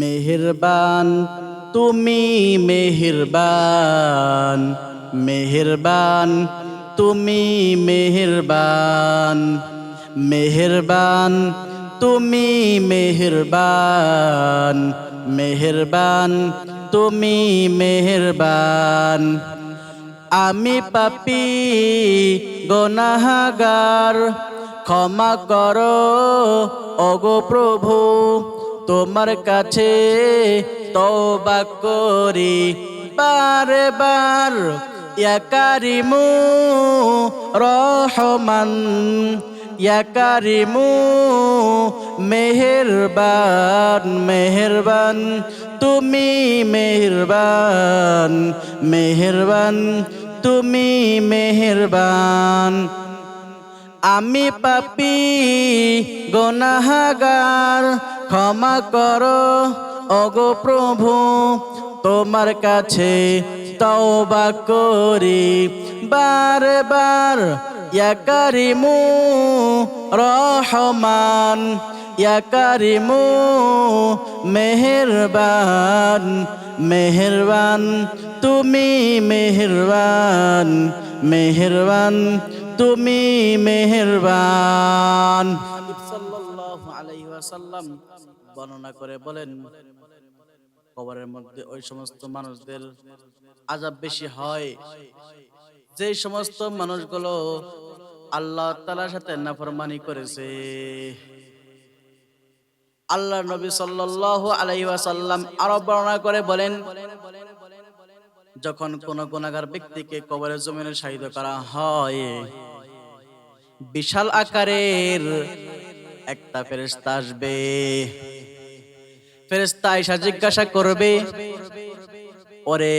মেহেরবান, তুমি মেহেরবান মেহেরবান, তুমি মেহেরবান মেহেরবান, তুমি মেহেরবান মেহেরবান, তুমি মেহেরবান। আমি পাপি, গনাহাগার, ক্ষমা করো, ওগো প্রভু। তোমার কাছে তওবা করি বারে বার। ইয়া কারিমু রহমান, ইয়া কারিমু মেহেরবান মেহেরবান। তুমি মেহেরবান মেহেরবান। তুমি মেহেরবান। আমি পাপি, গনাহাগার। ক্ষমা করো। ওগো প্রভু, তোমার কাছে তওবা করি। বারে বার ইয়া কারিমু রহমান ইয়া কারিমু মেহেরবান মেহেরবান, তুমি মেহেরবান মেহেরবান, তুমি মেহেরবান। সাল্লাল্লাহু বর্ণনা করে বলেন, কবরের মধ্যে ওই সমস্ত মানুষদের আজাব বেশি হয়। যে সমস্ত মানুষগুলো আল্লাহ তাআলার সাথে নাফরমানি করেছে। আল্লাহ নবী সাল্লাল্লাহু আলাইহি আরও বর্ণনা করে বলেন, যখন কোন গুনাহগার ব্যক্তিকে কবরের জমিনে শাহিদ করা হয়, বিশাল আকারের একটা ফেরেশতা আসবে। ফেরেশতা এসে জিজ্ঞাসা করবে, ওরে,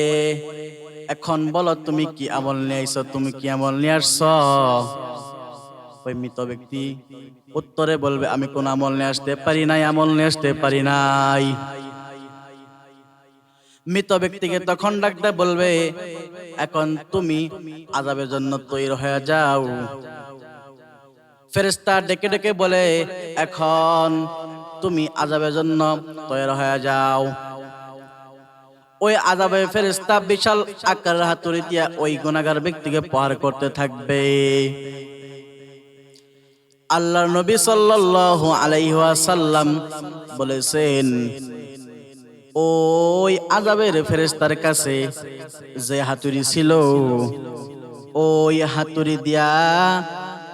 এখন বলো তুমি কি আমল নিয়ে আইছো, তুমি কি আমল নিয়ে আসছো? ওই মৃত ব্যক্তি উত্তরে বলবে, আমি কোন আমল নিয়ে আসতে পারি নাই, আমল নিয়ে আসতে পারি নাই। মৃত ব্যক্তিকে তখন ডাকতে বলবে, এখন তুমি আজাবের জন্য তৈরি হয়ে যাও। ফেরেস্তা ডেকে ডেকে বলে, এখন তুমি আজাবের জন্য তৈরি হয়ে যাও। ওই আজাবে ফেরেস্তা বিশাল আকারের হাতুড়ি দিয়া ওই গুণাগার ব্যক্তিকে পার করতে থাকবে। আল্লাহ নবী সাল্লাল্লাহু আলাইহি ওয়াসাল্লাম বলেছেন, ওই আজাবের ফেরেস্তার কাছে যে হাতুড়ি ছিল, ওই হাতুড়ি দিয়া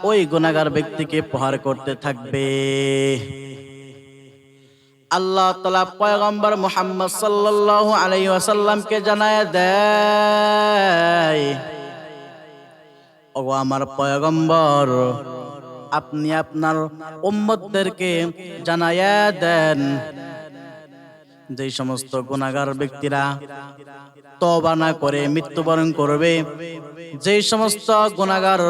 ওই গুনাহগার ব্যক্তিকে প্রহার করতে থাকবে। আল্লাহ তালা পয়গম্বর মুহাম্মদ সাল্লাল্লাহু আলাইহি ওয়াসাল্লামকে জানায় দেয়, ওগো আমার পয়গম্বর, আপনি আপনার উম্মতদেরকে জানায়া দেন। যে সমস্ত গুনাহগার ব্যক্তিরা তওবা না করে মৃত্যুবরণ করবে, যে সমস্ত গুনাহগার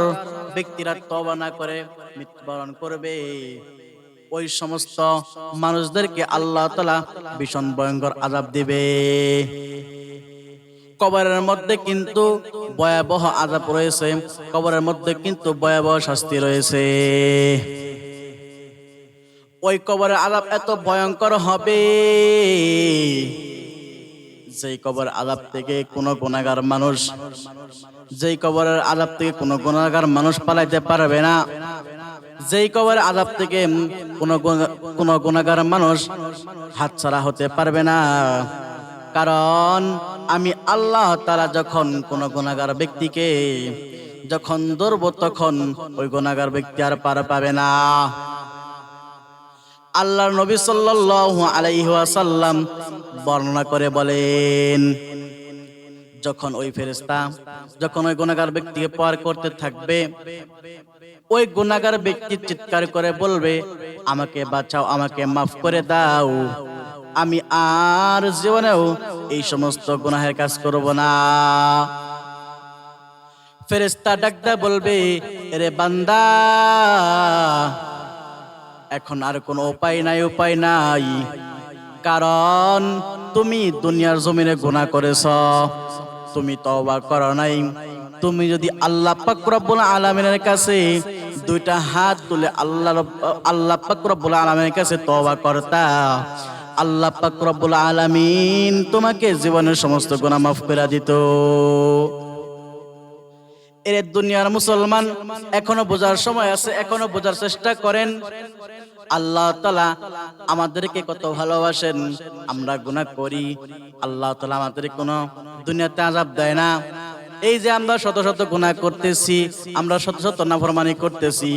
ব্যক্তিরা তওবা না করে মৃত্যুবরণ করবে। ওই সমস্ত মানুষদেরকে আল্লাহ তালা ভীষণ ভয়ঙ্কর আযাব দিবে। কবরের মধ্যে কিন্তু ভয়াবহ আজাব রয়েছে। কবরের মধ্যে কিন্তু ভয়াবহ শাস্তি রয়েছে। ওই কবরের আলাপ এত ভয়ঙ্কর হবে সেই কবর আলাপ থেকে কোন গুণাগার মানুষ যেই কবরের আলাপ থেকে কোনো গুণাগার মানুষ পালাইতে পারবে না। যেই কবরের আলাপ থেকে কোন কোন গুণাগার মানুষ হাতছাড়া হতে পারবে না। কারণ আমি আল্লাহ তারা যখন কোন গুণাগার ব্যক্তিকে যখন ধরবো তখন ওই গুণাগার ব্যক্তি আর পার পাবে না। আল্লাহর নবী সাল্লাল্লাহু আলাইহি ওয়াসাল্লাম বর্ণনা করে বলেন যখন ওই ফেরেস্তা যখন ওই গুনাহগার ব্যক্তিকে পার করতে থাকবে, ওই গুনাহগার ব্যক্তি চিৎকার করে বলবে, আমাকে বাঁচাও, আমাকে মাফ করে দাও। আমি আর জীবনেও এই সমস্ত গুনাহের কাজ করব না। ফেরেশতা ডাকদা বলবে রে বান্দা, এখন আর কোনো উপায় নাই উপায় নাই। কারণ তুমি দুনিয়ার জমিনে গুনাহ করেছ। তুমি তওবা করো নাই। তুমি যদি আল্লাহ পাক রব্বুল আলামিনের কাছে দুইটা হাত তুলে আল্লাহ আল্লাহ পাক রব্বুল আলামিনের কাছে তওবা করতা, আল্লাহ পাক রব্বুল আলামিন তোমাকে জীবনের সমস্ত গুনাহ মাফ করে দিত। এর দুনিয়ার মুসলমান, এখনও বোঝার সময় আছে, এখনও বোঝার চেষ্টা করেন। আল্লাহ তালা আমাদেরকে কত ভালোবাসেন, আমরা গুনাহ করি, আল্লাহ তালা আমাদের কোনো দুনিয়াতে আজাব দেয় না। এই যে আমরা শত শত গুনাহ করতেছি, আমরা শত শত নাফরমানি করতেছি,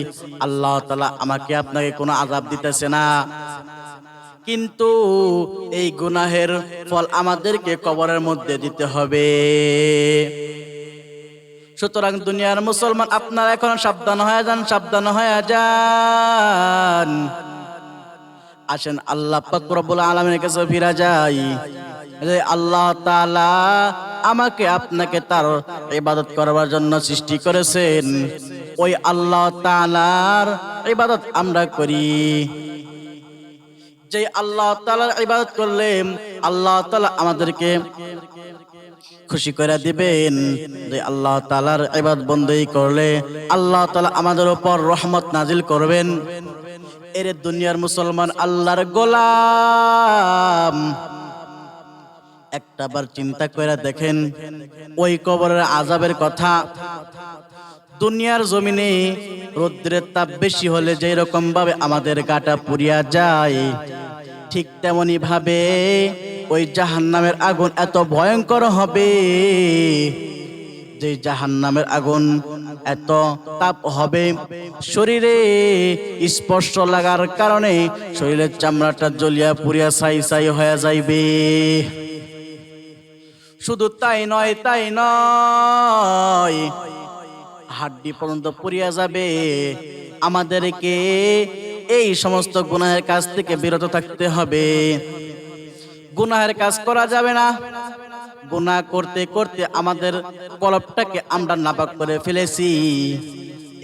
আল্লাহ তালা আমাকে আপনাকে কোনো আজাব দিতেছে না। কিন্তু এই গুনাহের ফল আমাদেরকে কবরের মধ্যে দিতে হবে। সুতরাং দুনিয়ার মুসলমান, আপনারা এখন সাবধান হয়ে যান, সাবধান হয়ে যান। আসেন, আল্লাহ পাক রব্বুল আলামিনের কাছে ফিরা যাই। আল্লাহ তাআলা আমাকে আপনাকে তার ইবাদত করবার জন্য সৃষ্টি করেছেন। ওই আল্লাহ তাআলার ইবাদত আমরা করি। যে আল্লাহ তাআলার ইবাদত করলে আল্লাহ তাআলা আমাদেরকে খুশি করে দিবেন। যে আল্লাহ তালার এবার বন্দী করলে, আল্লাহ তালা আমাদের উপর রহমত নাজিল করবেন। এর দুনিয়ার মুসলমান আল্লাহর গোলাম। একটা বার চিন্তা করে দেখেন, ওই কবরের আজাবের কথা। দুনিয়ার জমিনে রৌদ্রের তাপ বেশি হলে যে রকম ভাবে আমাদের গাটা পুড়িয়া যায় ঠিক তেমনি ভাবে ওই জাহান্নামের আগুন এত ভয়ঙ্কর হবে যে জাহান্নামের আগুন এত তাপ হবে শরীরে স্পর্শ লাগার কারণে শরীরের চামড়াটা জ্বলিয়া পুড়িয়া ছাই ছাই হয়ে যাইবে। শুধু তাই নয় তাই নয়, হাড্ডি পর্যন্ত পুড়িয়া যাবে। আমাদেরকে এই সমস্ত গুনাহের কাছ থেকে বিরত থাকতে হবে। গুনাহের কাজ করা যাবে না। গুনাহ করতে করতে আমাদের কলপটাকে আমরা নাপাক করে ফেলেছি।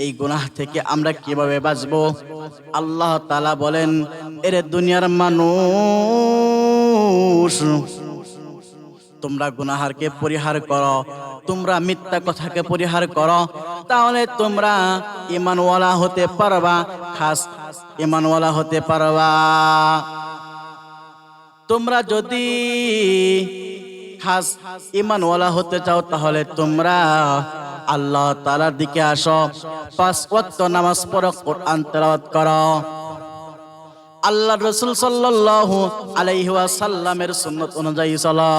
এই গুনাহ থেকে আমরা কীভাবে বাঁচবো? আল্লাহ তালা বলেন, এর দুনিয়ার মানুষ, তোমরা গুনাহারকে পরিহার করো, তোমরা মিথ্যা কথাকে পরিহার করো, তাহলে তোমরা ইমানওয়ালা হতে পারবা খাস ইমানওয়ালা হতে পারবা। তোমরা যদি খাস ইমানওয়ালা হতে চাও, তাহলে তোমরা আল্লাহ তালার দিকে আসো। পাঁচ ওয়াক্ত নামাজ পড়ো, কোরআন তেলাওয়াত করো। আল্লাহ রসুল সাল্লাল্লাহু আলাইহি ওয়াসাল্লামের সুন্নত অনুযায়ী চলো।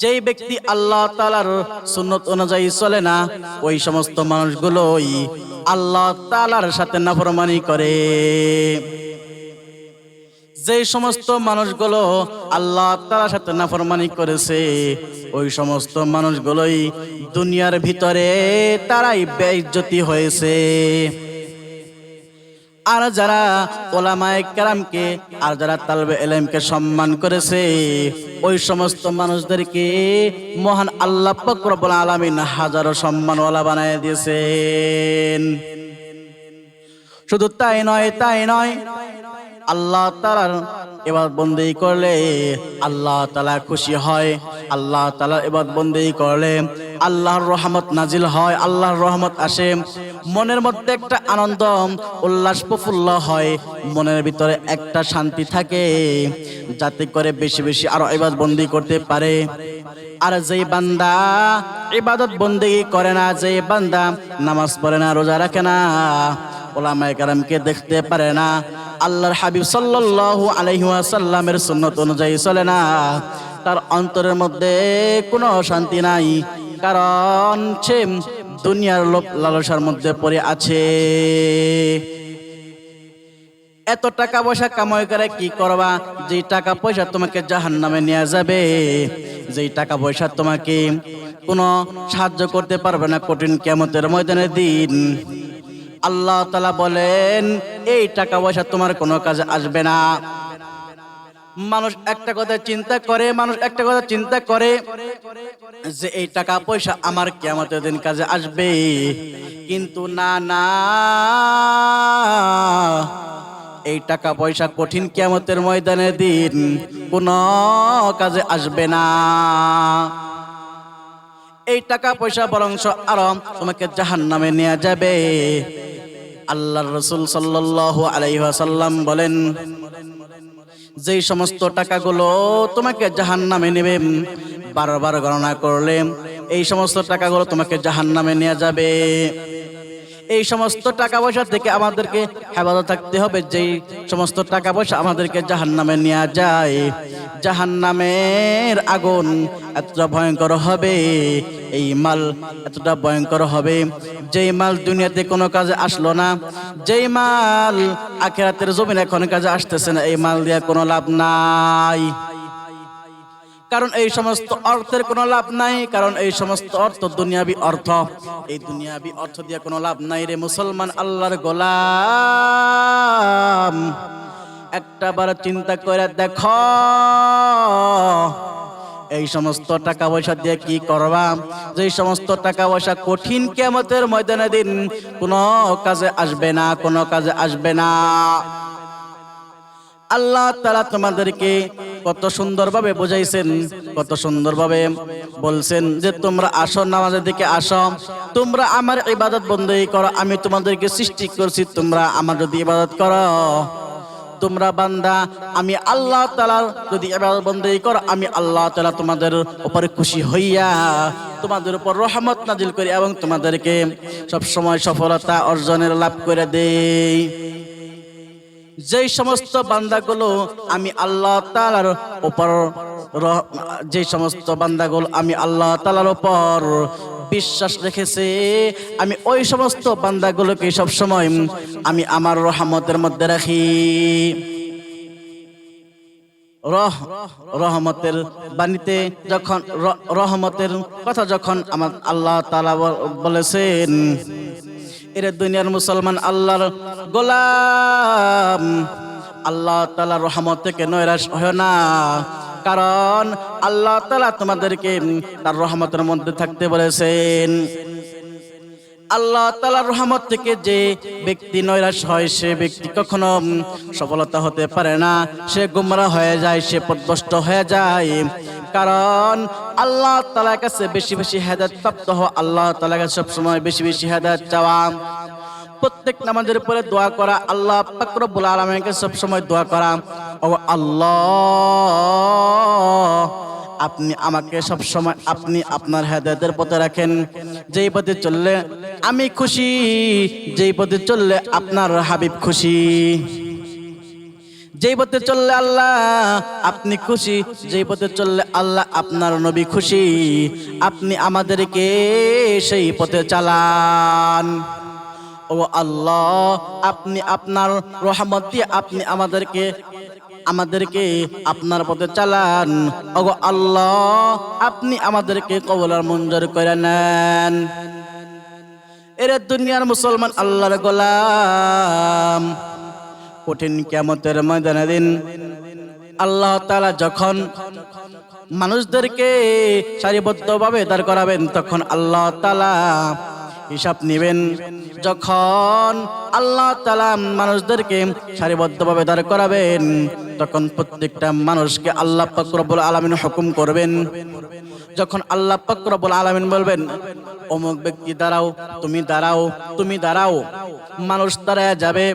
যেই ব্যক্তি আল্লাহ তালার সুন্নত অনুযায়ী চলে না, ওই সমস্ত মানুষগুলোই আল্লাহ তালার সাথে নাফরমানি করে। যে সমস্ত মানুষগুলো আল্লাহ তালার সাথে নাফরমানি করেছে, ওই সমস্ত মানুষগুলোই দুনিয়ার ভিতরে তারাই বেইজ্জতি হয়েছে। আর যারা ওলামায় কারামকে, আর যারা তালবে এলেমকে সম্মান করেছে, ওই সমস্ত মানুষদেরকে মহান আল্লাহ ফকরবুল আলমিন হাজারো সম্মানওয়ালা বানায় দিয়েছেন। শুধু তাই নয় তাই নয়, আল্লাহ তালার এবার বন্দি করলে আল্লাহ তালা খুশি হয়, আল্লাহ তালা এবার বন্দি করলে আল্লাহর রহমত নাজিল হয়, আল্লাহর রহমত আসে। মনের মধ্যে একটা আনন্দ, উল্লাস প্রফুল্ল হয়, মনের ভিতরে একটা শান্তি থাকে, যাতে করে বেশি বেশি আরও এবার বন্দি করতে পারে। আর যেই বান্দা ইবাদত বন্দি করে না যে বান্দা নামাজ পড়ে না, রোজা রাখে না, ওলামায়ে কারামকে দেখতে পারে না। আল্লাহর হাবিব সাল্লাল্লাহু আলাইহি ওয়াসাল্লামের সুন্নত অনুযায়ী চলে না। তার অন্তরের মধ্যে কোনো শান্তি নাই, কারণ সে দুনিয়ার লোভ লালসার মধ্যে পড়ে আছে। এত টাকা পয়সা কামাই করে কি করবা? যে টাকা পয়সা তোমাকে জাহান নামে নিয়ে যাবে, যেই টাকা পয়সা তোমাকে কোনো সাহায্য করতে পারবে না কঠিন কেমতের ময়দানের দিন। আল্লাহ তালা বলেন এই টাকা পয়সা তোমার কোনো কাজে আসবে না। মানুষ একটা কথা চিন্তা করে, মানুষ একটা কথা চিন্তা করে যে এই টাকা পয়সা আমার কেমতের দিন কাজে আসবে। কিন্তু না না, এই টাকা পয়সা কঠিন কেমতের ময়দানে দিন কোন কাজে আসবে না। এই টাকা পয়সা বরংশ আরও তোমাকে জাহান নামে নেওয়া যাবে। আল্লাহ রসুল সাল্লাল্লাহু আলাইহি ওয়াসাল্লাম বলেন, যেই সমস্ত টাকাগুলো তোমাকে জাহান নামে নেবে, বারবার গণনা করলে এই সমস্ত টাকাগুলো তোমাকে জাহান নামে নিয়ে যাবে। এই সমস্ত টাকা পয়সা থেকে আমাদেরকে হেফাজত থাকতে হবে, যেই সমস্ত টাকা পয়সা আমাদেরকে জাহান নামে নেওয়া যায়। জাহান নামের আগুন এতটা ভয়ঙ্কর হবে এই মাল এতটা ভয়ঙ্কর হবে। যেই মাল দুনিয়াতে কোনো কাজে আসলো না, যেই মাল আখেরাতের জমিন এখন কাজে আসতেছে না, এই মাল দিয়ে কোনো লাভ নাই। কারণ এই সমস্ত অর্থের কোনো লাভ নাই, কারণ এই সমস্ত অর্থ দুনিয়াবি অর্থ। এই দুনিয়াবি অর্থ দিয়ে কোনো লাভ নাই রে মুসলমান আল্লাহর গোলাম। একটা বার চিন্তা করে দেখো এই সমস্ত টাকা পয়সা দিয়ে কি করবা যে সমস্ত টাকা পয়সা কঠিন কেমতের ময়দানে দিন, কোনো কাজে আসবে না, কোনো কাজে আসবে না। আল্লাহ তালা তোমাদেরকে কত সুন্দরভাবে বোঝাইছেন, কত সুন্দরভাবে বলছেন যে তোমরা আসো, নামাজের দিকে আসো। তোমরা আমার ইবাদত বন্ধই করো, আমি তোমাদেরকে সৃষ্টি করছি, তোমরা আমার যদি ইবাদত করো। তোমরা বান্দা, আমি আল্লাহ তালার যদি এবার বন্ধই কর, আমি আল্লাহ তালা তোমাদের উপরে খুশি হইয়া, তোমাদের উপর রহমত নাজিল করি এবং তোমাদেরকে সব সময় সফলতা অর্জনের লাভ করে দেই। যেই সমস্ত বান্দাগুলো আমি আল্লাহ তালার উপর যে সমস্ত বান্দাগুলো আমি আল্লাহ তালার উপর বিশ্বাস রেখেছে। আমি ওই সমস্ত বান্দাগুলোকে সব সময় আমি আমার রহমতের মধ্যে রাখি। রহ, রহমতের বাণীতে যখন রহমতের কথা যখন আমার আল্লাহ তালা বলেছেন, এর দুনিয়ার মুসলমান আল্লাহর গোলাম, আল্লাহ তালা রহমত থেকে নৈরাশ হয় না। কারণ আল্লাহ তালা তোমাদেরকে তার রহমতের মধ্যে থাকতে বলেছেন। আল্লাহ তালার রহমত থেকে যে ব্যক্তি নৈরাশ হয়, সে ব্যক্তি কখনো সফলতা হতে পারে না। সে গুমরা হয়ে যায়, সে পদভষ্ট হয়ে যায়। কারণ আল্লাহ তালার কাছে বেশি বেশি হেদায়ত প্রাপ্ত হওয়া, আল্লাহ তালার কাছে সবসময় বেশি বেশি হেদায়ত চাওয়া। প্রত্যেক নামাজের পরে দোয়া করা, আল্লাহ পাকরবুল আলমীকে সবসময় দোয়া করা। ও আল্লাহ, আপনি আমাকে সব সময় আপনি আপনার হেদায়তের পথে রাখেন। যেই পথে চললে আমি খুশি, যেই পথে চললে আপনার হাবিব খুশি। যেই পথে চললে আল্লাহ আপনি খুশি, যেই পথে চললে আল্লাহ আপনার নবী খুশি। আপনি আমাদেরকে সেই পথে চালান। ও আল্লাহ, আপনি আপনার রহমত দিয়ে আপনি আমাদেরকে আমাদেরকে আপনার পথে চালান। ওগো আল্লাহ, আপনি আমাদেরকে কবলার মঞ্জুর করে নেন। এরে দুনিয়ার মুসলমান আল্লাহর গোলাম, কঠিন কেমতের ময়দানে দিন আল্লাহ তাআলা যখন মানুষদেরকে সারিবদ্ধভাবে দাঁড় করাবেন, তখন আল্লাহ তাআলা হিসাব নেবেন। যখন আল্লাহ তালা মানুষদেরকে সারিবদ্ধভাবে দাঁড় করাবেন, তখন প্রত্যেকটা মানুষকে আল্লাহ পাক রব্বুল আলামিন হুকুম করবেন। যখন আল্লাহ পাক রব্বুল আলামিন বলবেন, অমুক ব্যক্তি দাঁড়াও, তুমি দাঁড়াও তুমি দাঁড়াও। মানুষ দাঁড়ায় যাবে।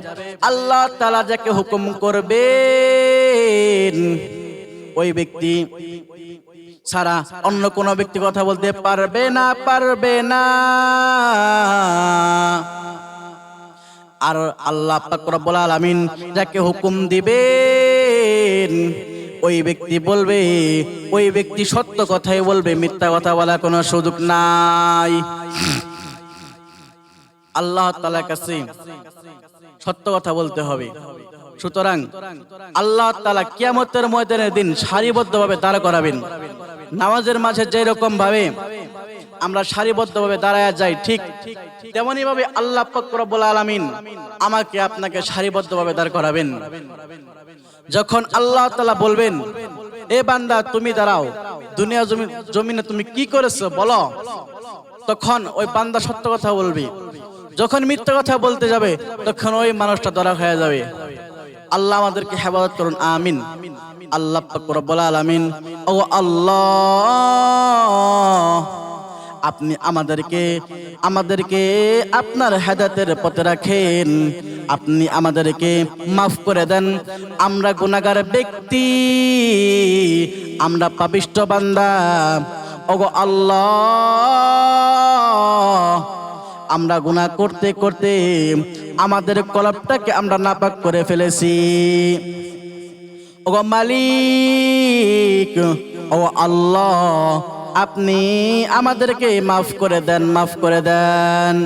আল্লাহ তালা যাকে হুকুম করবেন, ওই ব্যক্তি ছাড়া অন্য কোনো ব্যক্তি কথা বলতে পারবে না পারবে না। আর আল্লাহ রব্বুল আলামিন যাকে হুকুম দিবেন, ওই ব্যক্তি বলবে, ওই ব্যক্তি সত্য কথাই বলবে, মিথ্যা কথা বলার কোনো সুযোগ নাই। আল্লাহ তাআলার কাছে সত্য কথা বলতে হবে। সুতরাং আল্লাহ তাআলা কিয়ামতের ময়দানের দিন সারিবদ্ধভাবে দাঁড় করাবেন। নামাজের মাঝে যেরকম ভাবে আমরা সারিবদ্ধভাবে দাঁড়ায় যাই, ঠিক তেমনি ভাবে আল্লাহ পাক রব্বুল আলামিন আমাকে আপনাকে সারিবদ্ধভাবে দাঁড় করাবেন। যখন আল্লাহ তাআলা বলবেন, এ বান্দা, তুমি দাঁড়াও, দুনিয়া জমি, জমিনে তুমি কি করেছ বলো। তখন ওই বান্দা সত্য কথা বলবি। যখন মিথ্যা কথা বলতে যাবে, তখন ওই মানুষটা ধরা হয়ে যাবে। আল্লাহ আমাদেরকে হেফাজত করুন, আমিন। আল্লাহ রব্বুল আলামিন, ও আল্লাহ, আপনি আমাদেরকে আমাদেরকে আপনার হেদাতের পথে রাখেন। আপনি আমাদেরকে মাফ করে দেন। আমরা গুনাহগার ব্যক্তি, আমরা পাপিষ্ট বান্দা। ওগো আল্লাহ, আমরা গুনাহ করতে করতে আমাদের কলবটাকে আমরা নাপাক করে ফেলেছি। ওগো মালিক ও আল্লাহ আপনি আমাদেরকে মাফ করে দেন মাফ করে দেন।